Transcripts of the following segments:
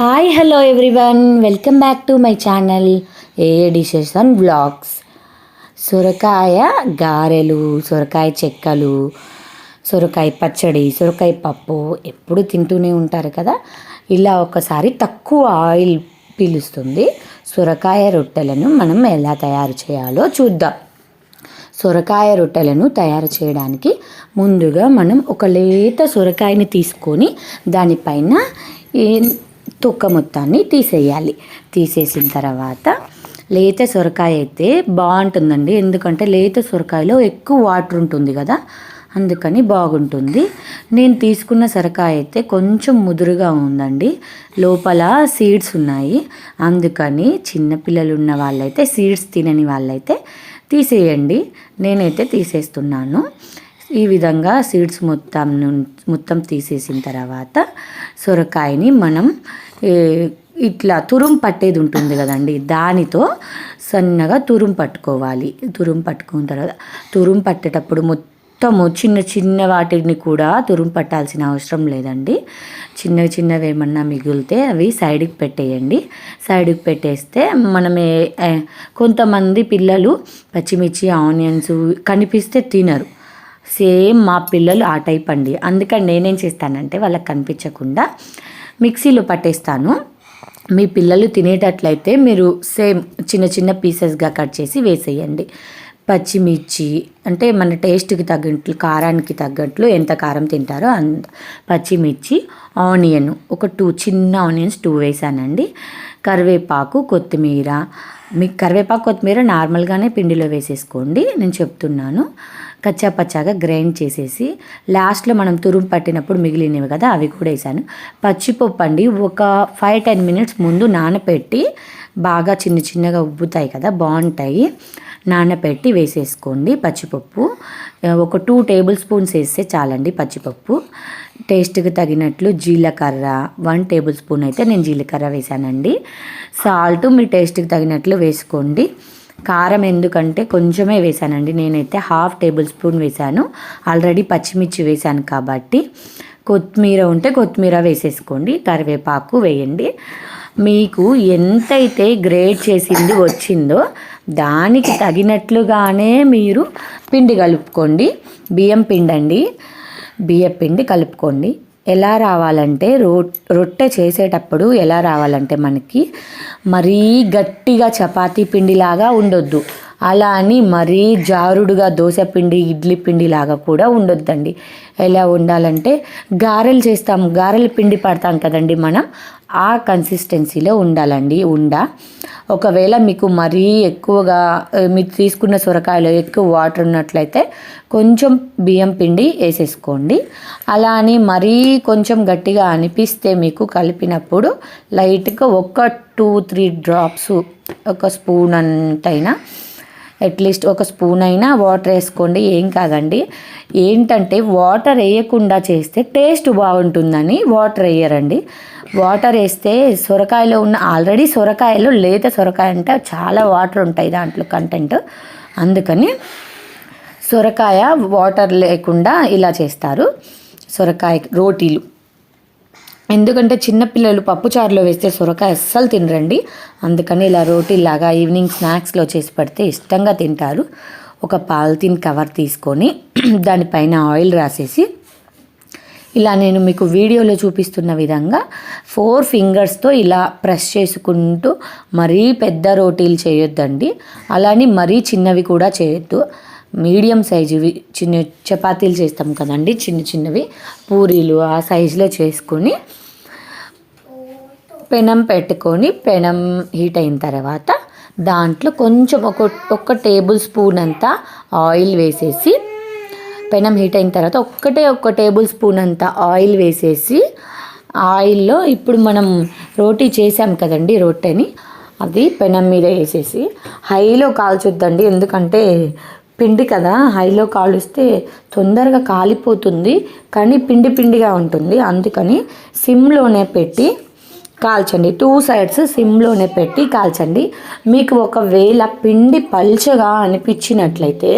Hi hello everyone welcome back to my channel A dishes and blogs సొరకాయ గారెలు సొరకాయ చెక్కలు సొరకాయ పచ్చడి సొరకాయ పప్పు ఎప్పుడు తింటూనే ఉంటారు కదా? ఇలా ఒకసారి తక్కువ ఆయిల్ పీలుస్తుంది. సొరకాయ రొట్టెలను మనం ఎలా తయారు చేయాలో చూద్దాం. సొరకాయ రొట్టెలను తయారు చేయడానికి ముందుగా మనం ఒక లేత సొరకాయని తీసుకొని దానిపైన తొక్క మొత్తాన్ని తీసేయాలి. తీసేసిన తర్వాత లేత సొరకాయ అయితే బాగుంటుందండి. ఎందుకంటే లేత సొరకాయలో ఎక్కువ వాటర్ ఉంటుంది కదా అందుకని బాగుంటుంది. నేను తీసుకున్న సొరకాయ అయితే కొంచెం ముదురుగా ఉందండి. లోపల సీడ్స్ ఉన్నాయి. అందుకని చిన్నపిల్లలు ఉన్న వాళ్ళైతే సీడ్స్ తినని వాళ్ళైతే తీసేయండి. నేనైతే తీసేస్తున్నాను. ఈ విధంగా సీడ్స్ మొత్తం మొత్తం తీసేసిన తర్వాత సొరకాయని మనం ఇట్లా తురుం పట్టేది ఉంటుంది కదండి దానితో సన్నగా తురుం పట్టుకోవాలి. తురుం పట్టుకున్న తర్వాత తురుం పట్టేటప్పుడు మొత్తము చిన్న చిన్న వాటిని కూడా తురుం పట్టాల్సిన అవసరం లేదండి. చిన్న చిన్నవి ఏమన్నా మిగిలితే అవి సైడ్కి పెట్టేయండి. సైడ్కి పెట్టేస్తే మనమే కొంతమంది పిల్లలు పచ్చిమిర్చి ఆనియన్స్ కనిపిస్తే తినరు. సేమ్ మా పిల్లలు ఆ టైప్ అండి. అందుకని నేనేం చేస్తానంటే వాళ్ళకి కనిపించకుండా మిక్సీలో పట్టేస్తాను. మీ పిల్లలు తినేటట్లయితే మీరు సేమ్ చిన్న చిన్న పీసెస్గా కట్ చేసి వేసేయండి. పచ్చిమిర్చి అంటే మన టేస్ట్కి తగ్గట్లు కారానికి తగ్గట్లు ఎంత కారం తింటారో అంత పచ్చిమిర్చి ఆనియన్ ఒక టూ చిన్న ఆనియన్స్ టూ వేసానండి. కరివేపాకు కొత్తిమీర. మీకు కరివేపాకు కొత్తిమీర నార్మల్గానే పిండిలో వేసేసుకోండి. నేను చెప్తున్నాను. కచ్చాపచ్చాగా గ్రైండ్ చేసేసి లాస్ట్లో మనం తురుము పట్టినప్పుడు మిగిలినవి కదా అవి కూడా వేసాను. పచ్చిపప్పు అండి ఒక ఫైవ్ టెన్ మినిట్స్ ముందు నానపెట్టి బాగా చిన్న చిన్నగా ఉబ్బుతాయి కదా బాగుంటాయి. నానపెట్టి వేసేసుకోండి పచ్చిపప్పు. ఒక టూ టేబుల్ స్పూన్స్ వేస్తే చాలండి పచ్చిపప్పు. టేస్ట్కి తగినట్లు జీలకర్ర వన్ టేబుల్ స్పూన్ అయితే నేను జీలకర్ర వేసానండి. సాల్ట్ మీ టేస్ట్కి తగినట్లు వేసుకోండి. కారం ఎందుకంటే కొంచెమే వేసానండి నేనైతే హాఫ్ టేబుల్ స్పూన్ వేసాను ఆల్రెడీ పచ్చిమిర్చి వేసాను కాబట్టి. కొత్తిమీర ఉంటే కొత్తిమీర వేసేసుకోండి. కరివేపాకు వేయండి. మీకు ఎంతైతే గ్రేట్ చేసింది వచ్చిందో దానికి తగినట్లుగానే మీరు పిండి కలుపుకోండి. బియ్యం పిండి అండి బియ్యం పిండి కలుపుకోండి. ఎలా రావాలంటే రో రొట్టె చేసేటప్పుడు ఎలా రావాలంటే మనకి మరీ గట్టిగా చపాతీ పిండిలాగా ఉండొద్దు. అలా అని మరీ జారుడుగా దోశ పిండి ఇడ్లీ పిండి లాగా కూడా ఉండొద్దండి. ఎలా ఉండాలంటే గారెలు చేస్తాం గారెల పిండి పడతాం కదండి మనం ఆ కన్సిస్టెన్సీలో ఉండాలండి ఉండ. ఒకవేళ మీకు మరీ ఎక్కువగా మీరు తీసుకున్న సొరకాయలో ఎక్కువ వాటర్ ఉన్నట్లయితే కొంచెం బియ్యం పిండి వేసేసుకోండి. అలా అని మరీ కొంచెం గట్టిగా అనిపిస్తే మీకు కలిపినప్పుడు లైట్గా ఒక టూ త్రీ డ్రాప్స్ ఒక స్పూన్ అంతైనా అట్లీస్ట్ ఒక స్పూన్ అయినా వాటర్ వేసుకోండి ఏం కాదండి. ఏంటంటే వాటర్ వేయకుండా చేస్తే టేస్ట్ బాగుంటుందని వాటర్ వేయరండి. వాటర్ వేస్తే సొరకాయలో ఉన్న ఆల్రెడీ సొరకాయలో లేత సొరకాయ అంటే చాలా వాటర్ ఉంటాయి దాంట్లో కంటెంట్ అందుకని సొరకాయ వాటర్ లేకుండా ఇలా చేస్తారు. సొరకాయ రోటీలు. ఎందుకంటే చిన్నపిల్లలు పప్పుచారులో వేస్తే సొరకాయ అస్సలు తినరండి. అందుకని ఇలా రోటీలాగా ఈవినింగ్ స్నాక్స్లో చేసి పెడితే ఇష్టంగా తింటారు. ఒక పాలిథిన్ కవర్ తీసుకొని దానిపైన ఆయిల్ రాసేసి ఇలా నేను మీకు వీడియోలో చూపిస్తున్న విధంగా ఫోర్ ఫింగర్స్తో ఇలా ప్రెస్ చేసుకుంటూ మరీ పెద్ద రోటీలు చేయొద్దండి. అలానే మరీ చిన్నవి కూడా చేయొద్దు. మీడియం సైజువి చిన్న చపాతీలు చేస్తాం కదండి చిన్న చిన్నవి. పూరీలు ఆ సైజులో చేసుకొని పెనం పెట్టుకొని పెనం హీట్ అయిన తర్వాత దాంట్లో కొంచెం ఒక ఒక టేబుల్ స్పూన్ అంతా ఆయిల్ వేసేసి పెనం హీట్ అయిన తర్వాత ఒక్కటే ఒక్క టేబుల్ స్పూన్ అంత ఆయిల్ వేసేసి ఆయిల్లో ఇప్పుడు మనం రోటీ చేసాం కదండి రొట్టెని అది పెనం మీద వేసేసి హైలో కాల్చొద్దండి ఎందుకంటే పిండి కదా హైలో కాలుస్తే తొందరగా కాలిపోతుంది కానీ పిండి పిండిగా ఉంటుంది. అందుకని సిమ్లోనే పెట్టి కాల్చండి. టూ సైడ్స్ సిమ్లోనే పెట్టి కాల్చండి. మీకు ఒకవేళ పిండి పల్చగా అనిపించినట్లయితే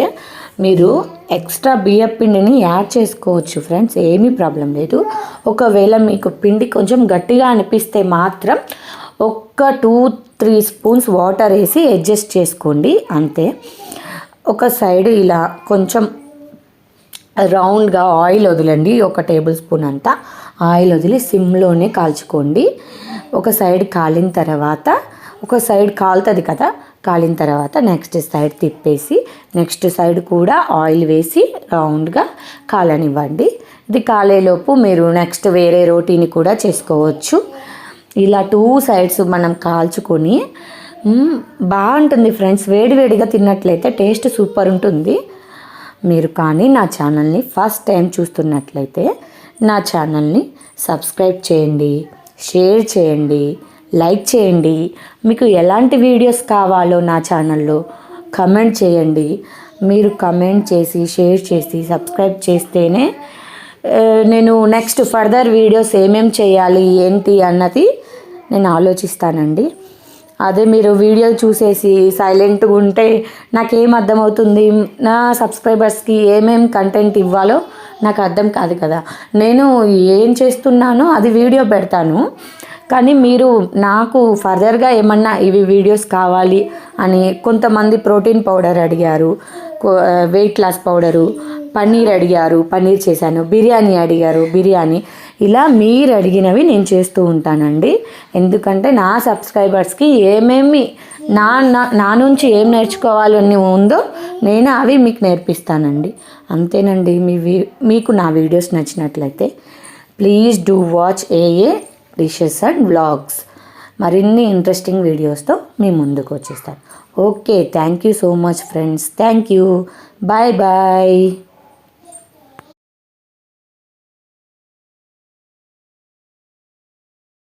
మీరు ఎక్స్ట్రా బియ్య పిండిని యాడ్ చేసుకోవచ్చు ఫ్రెండ్స్ ఏమీ ప్రాబ్లం లేదు. ఒకవేళ మీకు పిండి కొంచెం గట్టిగా అనిపిస్తే మాత్రం ఒక్క టూ త్రీ స్పూన్స్ వాటర్ వేసి అడ్జస్ట్ చేసుకోండి అంతే. ఒక సైడ్ ఇలా కొంచెం రౌండ్గా ఆయిల్ వదలండి. ఒక టేబుల్ స్పూన్ అంతా ఆయిల్ వదిలి సిమ్లోనే కాల్చుకోండి. ఒక సైడ్ కాలిన తర్వాత ఒక సైడ్ కాలుతుంది కదా కాలిన తర్వాత నెక్స్ట్ సైడ్ తిప్పేసి నెక్స్ట్ సైడ్ కూడా ఆయిల్ వేసి రౌండ్గా కాలనివ్వండి. ఇది కాలేలోపు మీరు నెక్స్ట్ వేరే రోటీని కూడా చేసుకోవచ్చు. ఇలా టూ సైడ్స్ మనం కాల్చుకొని బాగుంటుంది ఫ్రెండ్స్. వేడివేడిగా తిన్నట్లయితే టేస్ట్ సూపర్ ఉంటుంది. మీరు కానీ నా ఛానల్ని ఫస్ట్ టైం చూస్తున్నట్లయితే నా ఛానల్ని సబ్స్క్రైబ్ చేయండి షేర్ చేయండి లైక్ చేయండి. మీకు ఎలాంటి వీడియోస్ కావాలో నా ఛానల్లో కమెంట్ చేయండి. మీరు కమెంట్ చేసి షేర్ చేసి సబ్స్క్రైబ్ చేస్తేనే నేను నెక్స్ట్ ఫర్దర్ వీడియోస్ ఏమేం చేయాలి ఏంటి అన్నది నేను ఆలోచిస్తానండి. అదే మీరు వీడియో చూసేసి సైలెంట్గా ఉంటే నాకేం అర్థమవుతుంది? నా సబ్స్క్రైబర్స్కి ఏమేం కంటెంట్ ఇవ్వాలో నాకు అర్థం కాదు కదా. నేను ఏం చేస్తున్నానో అది వీడియో పెడతాను. కానీ మీరు నాకు ఫర్దర్గా ఏమన్నా ఇవి వీడియోస్ కావాలి అని కొంతమంది ప్రోటీన్ పౌడర్ అడిగారు వెయిట్ లాస్ పౌడరు పన్నీర్ అడిగారు పన్నీర్ చేశాను బిర్యానీ అడిగారు బిర్యానీ. ఇలా మీరు అడిగినవి నేను చేస్తూ ఉంటానండి. ఎందుకంటే నా సబ్స్క్రైబర్స్కి ఏమేమి నా నా- నా నుంచి ఏం నేర్చుకోవాలని ఉందో నేను అవి మీకు నేర్పిస్తానండి. అంతేనండి మీ వీ- మీకు నా వీడియోస్ నచ్చినట్లయితే please do watch AA dishes and vlogs. మరిన్ని ఇంట్రెస్టింగ్ వీడియోస్తో మీ ముందుకు వచ్చేస్తాను. Okay thank you so much friends. Thank you. Bye bye.